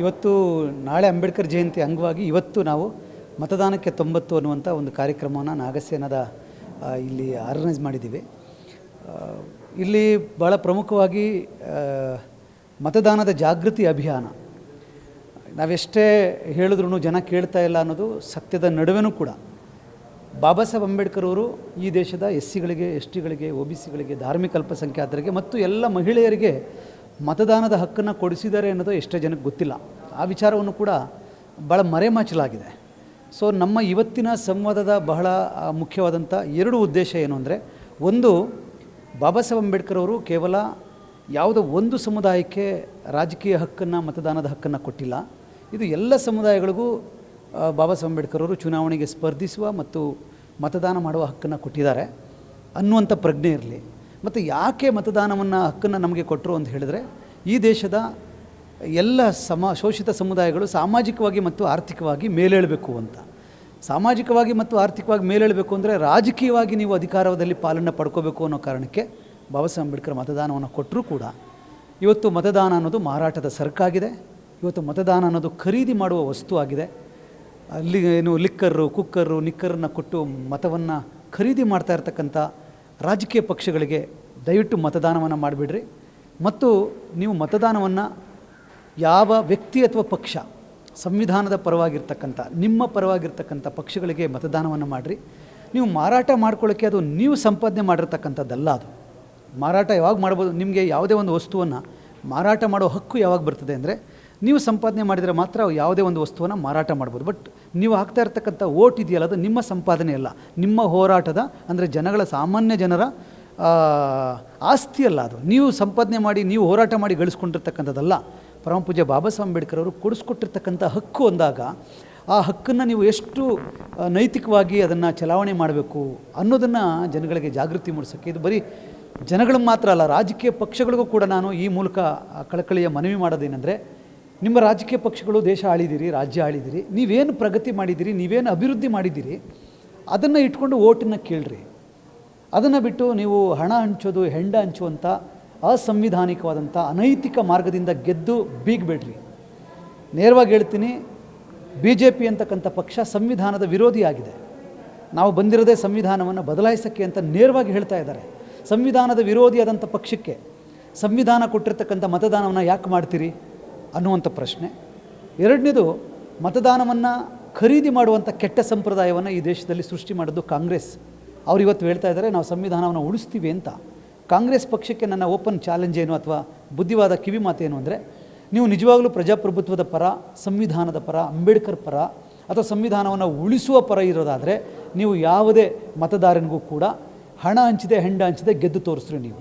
ಇವತ್ತು ನಾಳೆ ಅಂಬೇಡ್ಕರ್ ಜಯಂತಿ ಅಂಗವಾಗಿ ಇವತ್ತು ನಾವು ಮತದಾನಕ್ಕೆ ತೊಂಬತ್ತು ಅನ್ನುವಂಥ ಒಂದು ಕಾರ್ಯಕ್ರಮವನ್ನು ನಾಗಸೇನದ ಇಲ್ಲಿ ಆರ್ಗನೈಸ್ ಮಾಡಿದ್ದೀವಿ. ಇಲ್ಲಿ ಭಾಳ ಪ್ರಮುಖವಾಗಿ ಮತದಾನದ ಜಾಗೃತಿ ಅಭಿಯಾನ. ನಾವೆಷ್ಟೇ ಹೇಳಿದ್ರೂ ಜನ ಕೇಳ್ತಾ ಇಲ್ಲ ಅನ್ನೋದು ಸತ್ಯದ ನಡುವೆನೂ ಕೂಡ. ಬಾಬಾ ಸಾಹೇಬ್ ಅಂಬೇಡ್ಕರ್ ಅವರು ಈ ದೇಶದ ಎಸ್ ಸಿಗಳಿಗೆ ಎಸ್ ಟಿಗಳಿಗೆ ಒ ಬಿ ಸಿಗಳಿಗೆ, ಧಾರ್ಮಿಕ ಅಲ್ಪಸಂಖ್ಯಾತರಿಗೆ ಮತ್ತು ಎಲ್ಲ ಮಹಿಳೆಯರಿಗೆ ಮತದಾನದ ಹಕ್ಕನ್ನು ಕೊಡಿಸಿದ್ದಾರೆ ಅನ್ನೋದು ಎಷ್ಟೋ ಜನಕ್ಕೆ ಗೊತ್ತಿಲ್ಲ. ಆ ವಿಚಾರವನ್ನು ಕೂಡ ಭಾಳ ಮರೆಮಾಚಲಾಗಿದೆ. ಸೊ ನಮ್ಮ ಇವತ್ತಿನ ಸಂವಾದದ ಬಹಳ ಮುಖ್ಯವಾದಂಥ ಎರಡು ಉದ್ದೇಶ ಏನು ಅಂದರೆ, ಒಂದು, ಬಾಬಾ ಸಾಹೇಬ್ ಅಂಬೇಡ್ಕರ್ ಅವರು ಕೇವಲ ಯಾವುದೋ ಒಂದು ಸಮುದಾಯಕ್ಕೆ ರಾಜಕೀಯ ಹಕ್ಕನ್ನು, ಮತದಾನದ ಹಕ್ಕನ್ನು ಕೊಟ್ಟಿಲ್ಲ. ಇದು ಎಲ್ಲ ಸಮುದಾಯಗಳಿಗೂ ಬಾಬಾ ಸಾಹೇಬ್ ಅಂಬೇಡ್ಕರ್ ಅವರು ಚುನಾವಣೆಗೆ ಸ್ಪರ್ಧಿಸುವ ಮತ್ತು ಮತದಾನ ಮಾಡುವ ಹಕ್ಕನ್ನು ಕೊಟ್ಟಿದ್ದಾರೆ ಅನ್ನುವಂಥ ಪ್ರಜ್ಞೆ ಇರಲಿ. ಮತ್ತು ಯಾಕೆ ಮತದಾನವನ್ನು ಹಕ್ಕನ್ನು ನಮಗೆ ಕೊಟ್ಟರು ಅಂತ ಹೇಳಿದ್ರೆ, ಈ ದೇಶದ ಎಲ್ಲ ಸಮ, ಶೋಷಿತ ಸಮುದಾಯಗಳು ಸಾಮಾಜಿಕವಾಗಿ ಮತ್ತು ಆರ್ಥಿಕವಾಗಿ ಮೇಲೇಳಬೇಕು ಅಂತ. ಸಾಮಾಜಿಕವಾಗಿ ಮತ್ತು ಆರ್ಥಿಕವಾಗಿ ಮೇಲೇಳಬೇಕು ಅಂದರೆ ರಾಜಕೀಯವಾಗಿ ನೀವು ಅಧಿಕಾರದಲ್ಲಿ ಪಾಲನ್ನು ಪಡ್ಕೋಬೇಕು ಅನ್ನೋ ಕಾರಣಕ್ಕೆ ಬಾಬಾ ಸಾಹೇಬ್ ಅಂಬೇಡ್ಕರ್ ಮತದಾನವನ್ನು ಕೊಟ್ಟರೂ ಕೂಡ ಇವತ್ತು ಮತದಾನ ಅನ್ನೋದು ಮಾರಾಟದ ಸರಕಾಗಿದೆ, ಇವತ್ತು ಮತದಾನ ಅನ್ನೋದು ಖರೀದಿ ಮಾಡುವ ವಸ್ತು ಆಗಿದೆ. ಅಲ್ಲಿ ಏನು ಲಿಕ್ಕರು ಕುಕ್ಕರು ನಿಕ್ಕರನ್ನು ಕೊಟ್ಟು ಮತವನ್ನು ಖರೀದಿ ಮಾಡ್ತಾ ಇರ್ತಕ್ಕಂಥ ರಾಜಕೀಯ ಪಕ್ಷಗಳಿಗೆ ದಯವಿಟ್ಟು ಮತದಾನವನ್ನು ಮಾಡಿಬಿಡ್ರಿ. ಮತ್ತು ನೀವು ಮತದಾನವನ್ನು ಯಾವ ವ್ಯಕ್ತಿ ಅಥವಾ ಪಕ್ಷ ಸಂವಿಧಾನದ ಪರವಾಗಿರ್ತಕ್ಕಂಥ, ನಿಮ್ಮ ಪರವಾಗಿರ್ತಕ್ಕಂಥ ಪಕ್ಷಗಳಿಗೆ ಮತದಾನವನ್ನು ಮಾಡಿರಿ. ನೀವು ಮಾರಾಟ ಮಾಡ್ಕೊಳ್ಳೋಕ್ಕೆ ಅದು ನೀವು ಸಂಪಾದನೆ ಮಾಡಿರ್ತಕ್ಕಂಥದ್ದಲ್ಲ ಅದು. ಮಾರಾಟ ಯಾವಾಗ ಮಾಡ್ಬೋದು, ನಿಮಗೆ ಯಾವುದೇ ಒಂದು ವಸ್ತುವನ್ನು ಮಾರಾಟ ಮಾಡೋ ಹಕ್ಕು ಯಾವಾಗ ಬರ್ತದೆ ಅಂದರೆ ನೀವು ಸಂಪಾದನೆ ಮಾಡಿದರೆ ಮಾತ್ರ ಯಾವುದೇ ಒಂದು ವಸ್ತುವನ್ನು ಮಾರಾಟ ಮಾಡ್ಬೋದು. ಬಟ್ ನೀವು ಹಾಕ್ತಾ ಇರ್ತಕ್ಕಂಥ ಓಟ್ ಇದೆಯಲ್ಲ, ಅದು ನಿಮ್ಮ ಸಂಪಾದನೆ ಅಲ್ಲ. ನಿಮ್ಮ ಹೋರಾಟದ, ಅಂದರೆ ಜನಗಳ ಸಾಮಾನ್ಯ ಜನರ ಆಸ್ತಿ ಅಲ್ಲ ಅದು. ನೀವು ಸಂಪಾದನೆ ಮಾಡಿ, ನೀವು ಹೋರಾಟ ಮಾಡಿ ಗಳಿಸ್ಕೊಂಡಿರ್ತಕ್ಕಂಥದ್ದಲ್ಲ. ಪರಮ ಪೂಜ್ಯ ಬಾಬಾ ಸಾಹೇಬ್ ಅಂಬೇಡ್ಕರ್ ಅವರು ಕೊಡಿಸ್ಕೊಟ್ಟಿರ್ತಕ್ಕಂಥ ಹಕ್ಕು ಅಂದಾಗ, ಆ ಹಕ್ಕನ್ನು ನೀವು ಎಷ್ಟು ನೈತಿಕವಾಗಿ ಅದನ್ನು ಚಲಾವಣೆ ಮಾಡಬೇಕು ಅನ್ನೋದನ್ನು ಜನಗಳಿಗೆ ಜಾಗೃತಿ ಮೂಡಿಸೋಕ್ಕೆ ಇದು ಬರೀ ಜನಗಳಿಗೆ ಮಾತ್ರ ಅಲ್ಲ, ರಾಜಕೀಯ ಪಕ್ಷಗಳಿಗೂ ಕೂಡ ನಾನು ಈ ಮೂಲಕ ಕಳಕಳಿಯ ಮನವಿ ಮಾಡೋದೇನೆಂದರೆ ನಿಮ್ಮ ರಾಜಕೀಯ ಪಕ್ಷಗಳು ದೇಶ ಆಳಿದಿರಿ, ರಾಜ್ಯ ಆಳಿದಿರಿ, ನೀವೇನು ಪ್ರಗತಿ ಮಾಡಿದ್ದೀರಿ ನೀವೇನು ಅಭಿವೃದ್ಧಿ ಮಾಡಿದ್ದೀರಿ ಅದನ್ನು ಇಟ್ಕೊಂಡು ಓಟನ್ನು ಕೇಳ್ರಿ. ಅದನ್ನು ಬಿಟ್ಟು ನೀವು ಹಣ ಹಂಚೋದು, ಹೆಂಡ ಹಂಚುವಂಥ ಅಸಂವಿಧಾನಿಕವಾದಂಥ ಅನೈತಿಕ ಮಾರ್ಗದಿಂದ ಗೆದ್ದು ಬೀಗಬೇಡ್ರಿ. ನೇರವಾಗಿ ಹೇಳ್ತೀನಿ ಬಿ ಜೆ ಪಿ ಅಂತಕ್ಕಂಥ ಪಕ್ಷ ಸಂವಿಧಾನದ ವಿರೋಧಿಯಾಗಿದೆ ನಾವು ಬಂದಿರೋದೇ ಸಂವಿಧಾನವನ್ನು ಬದಲಾಯಿಸೋಕ್ಕೆ ಅಂತ ನೇರವಾಗಿ ಹೇಳ್ತಾ ಇದ್ದಾರೆ. ಸಂವಿಧಾನದ ವಿರೋಧಿಯಾದಂಥ ಪಕ್ಷಕ್ಕೆ ಸಂವಿಧಾನ ಕೊಟ್ಟಿರ್ತಕ್ಕಂಥ ಮತದಾನವನ್ನು ಯಾಕೆ ಮಾಡ್ತೀರಿ? ಅನ್ನುವಂಥ ಪ್ರಶ್ನೆ. ಎರಡನೇದು, ಮತದಾನವನ್ನು ಖರೀದಿ ಮಾಡುವಂಥ ಕೆಟ್ಟ ಸಂಪ್ರದಾಯವನ್ನು ಈ ದೇಶದಲ್ಲಿ ಸೃಷ್ಟಿ ಮಾಡೋದು ಕಾಂಗ್ರೆಸ್. ಅವರು ಇವತ್ತು ಹೇಳ್ತಾ ಇದ್ದಾರೆ, ನಾವು ಸಂವಿಧಾನವನ್ನು ಉಳಿಸ್ತೀವಿ ಅಂತ. ಕಾಂಗ್ರೆಸ್ ಪಕ್ಷಕ್ಕೆ ನನ್ನ ಓಪನ್ ಚಾಲೆಂಜ್ ಏನು ಅಥವಾ ಬುದ್ಧಿವಾದ ಕಿವಿ ಮಾತೇನು ಅಂದರೆ, ನೀವು ನಿಜವಾಗಲೂ ಪ್ರಜಾಪ್ರಭುತ್ವದ ಪರ, ಸಂವಿಧಾನದ ಪರ, ಅಂಬೇಡ್ಕರ್ ಪರ ಅಥವಾ ಸಂವಿಧಾನವನ್ನು ಉಳಿಸುವ ಪರ ಇರೋದಾದರೆ, ನೀವು ಯಾವುದೇ ಮತದಾರನಿಗೂ ಕೂಡ ಹಣ ಹಂಚಿದೆ, ಹೆಂಡ ಹಂಚಿದೆ ಗೆದ್ದು ತೋರಿಸ್ರಿ ನೀವು.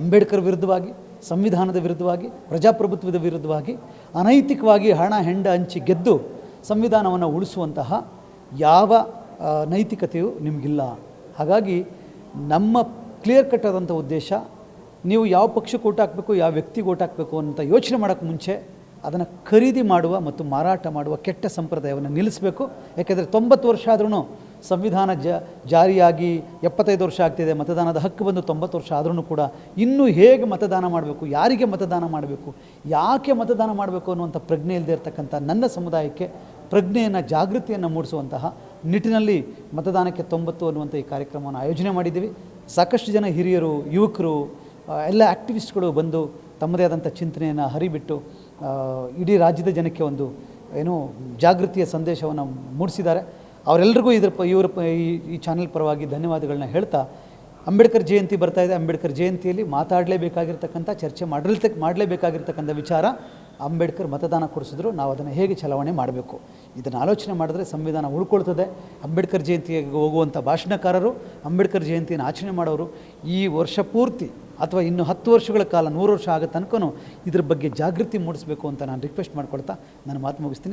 ಅಂಬೇಡ್ಕರ್ ವಿರುದ್ಧವಾಗಿ ಸಂವಿಧಾನದ ವಿರುದ್ಧವಾಗಿ, ಪ್ರಜಾಪ್ರಭುತ್ವದ ವಿರುದ್ಧವಾಗಿ ಅನೈತಿಕವಾಗಿ ಹಣ, ಹೆಂಡ, ಹಂಚಿ ಗೆದ್ದು ಸಂವಿಧಾನವನ್ನು ಉಳಿಸುವಂತಹ ಯಾವ ನೈತಿಕತೆಯು ನಿಮಗಿಲ್ಲ. ಹಾಗಾಗಿ ನಮ್ಮ ಕ್ಲಿಯರ್ ಕಟ್ ಆದಂಥ ಉದ್ದೇಶ, ನೀವು ಯಾವ ಪಕ್ಷಕ್ಕೆ ಓಟ್ ಹಾಕಬೇಕು, ಯಾವ ವ್ಯಕ್ತಿಗೆ ಓಟ್ ಹಾಕಬೇಕು ಅಂತ ಯೋಚನೆ ಮಾಡೋಕ್ಕೆ ಮುಂಚೆ ಅದನ್ನು ಖರೀದಿ ಮಾಡುವ ಮತ್ತು ಮಾರಾಟ ಮಾಡುವ ಕೆಟ್ಟ ಸಂಪ್ರದಾಯವನ್ನು ನಿಲ್ಲಿಸಬೇಕು. ಯಾಕೆಂದರೆ ತೊಂಬತ್ತು ವರ್ಷ ಆದ್ರೂ ಸಂವಿಧಾನ ಜ ಜಾರಿಯಾಗಿ ಎಪ್ಪತ್ತೈದು ವರ್ಷ ಆಗ್ತಿದೆ, ಮತದಾನದ ಹಕ್ಕು ಬಂದು ತೊಂಬತ್ತು ವರ್ಷ ಆದ್ರೂ ಕೂಡ ಇನ್ನೂ ಹೇಗೆ ಮತದಾನ ಮಾಡಬೇಕು, ಯಾರಿಗೆ ಮತದಾನ ಮಾಡಬೇಕು, ಯಾಕೆ ಮತದಾನ ಮಾಡಬೇಕು ಅನ್ನುವಂಥ ಪ್ರಜ್ಞೆ ಇಲ್ಲದೆ ಇರತಕ್ಕಂಥ ನನ್ನ ಸಮುದಾಯಕ್ಕೆ ಪ್ರಜ್ಞೆಯನ್ನು, ಜಾಗೃತಿಯನ್ನು ಮೂಡಿಸುವಂತಹ ನಿಟ್ಟಿನಲ್ಲಿ ಮತದಾನಕ್ಕೆ ತೊಂಬತ್ತು ಅನ್ನುವಂಥ ಈ ಕಾರ್ಯಕ್ರಮವನ್ನು ಆಯೋಜನೆ ಮಾಡಿದ್ದೀವಿ. ಸಾಕಷ್ಟು ಜನ ಹಿರಿಯರು, ಯುವಕರು ಎಲ್ಲ ಆ್ಯಕ್ಟಿವಿಸ್ಟ್ಗಳು ಬಂದು ತಮ್ಮದೇ ಆದಂಥ ಚಿಂತನೆಯನ್ನು ಹರಿಬಿಟ್ಟು ಇಡೀ ರಾಜ್ಯದ ಜನಕ್ಕೆ ಒಂದು, ಏನು, ಜಾಗೃತಿಯ ಸಂದೇಶವನ್ನು ಮೂಡಿಸಿದ್ದಾರೆ. ಅವರೆಲ್ಲರಿಗೂ ಇದ್ರ ಪ ಇವರ ಈ ಚಾನೆಲ್ ಪರವಾಗಿ ಧನ್ಯವಾದಗಳನ್ನ ಹೇಳ್ತಾ, ಅಂಬೇಡ್ಕರ್ ಜಯಂತಿ ಬರ್ತಾ ಇದೆ. ಅಂಬೇಡ್ಕರ್ ಜಯಂತಿಯಲ್ಲಿ ಮಾತಾಡಲೇಬೇಕಾಗಿರ್ತಕ್ಕಂಥ, ಚರ್ಚೆ ಮಾಡಲೇತಕ್ಕ ಮಾಡಲೇಬೇಕಾಗಿರ್ತಕ್ಕಂಥ ವಿಚಾರ ಅಂಬೇಡ್ಕರ್ ಮತದಾನ ಕೊಡಿಸಿದ್ರು. ನಾವು ಅದನ್ನು ಹೇಗೆ ಚಲಾವಣೆ ಮಾಡಬೇಕು? ಇದನ್ನು ಆಲೋಚನೆ ಮಾಡಿದ್ರೆ ಸಂವಿಧಾನ ಉಳ್ಕೊಳ್ತದೆ. ಅಂಬೇಡ್ಕರ್ ಜಯಂತಿಗೆ ಹೋಗುವಂಥ ಭಾಷಣಕಾರರು, ಅಂಬೇಡ್ಕರ್ ಜಯಂತಿಯನ್ನು ಆಚರಣೆ ಮಾಡೋರು, ಈ ವರ್ಷ ಪೂರ್ತಿ ಅಥವಾ ಇನ್ನು ಹತ್ತು ವರ್ಷಗಳ ಕಾಲ, ನೂರು ವರ್ಷ ಆಗೋ ತನಕನೂ ಇದ್ರ ಬಗ್ಗೆ ಜಾಗೃತಿ ಮೂಡಿಸಬೇಕು ಅಂತ ನಾನು ರಿಕ್ವೆಸ್ಟ್ ಮಾಡ್ಕೊಳ್ತಾ ನಾನು ಮಾತು ಮುಗಿಸ್ತೀನಿ.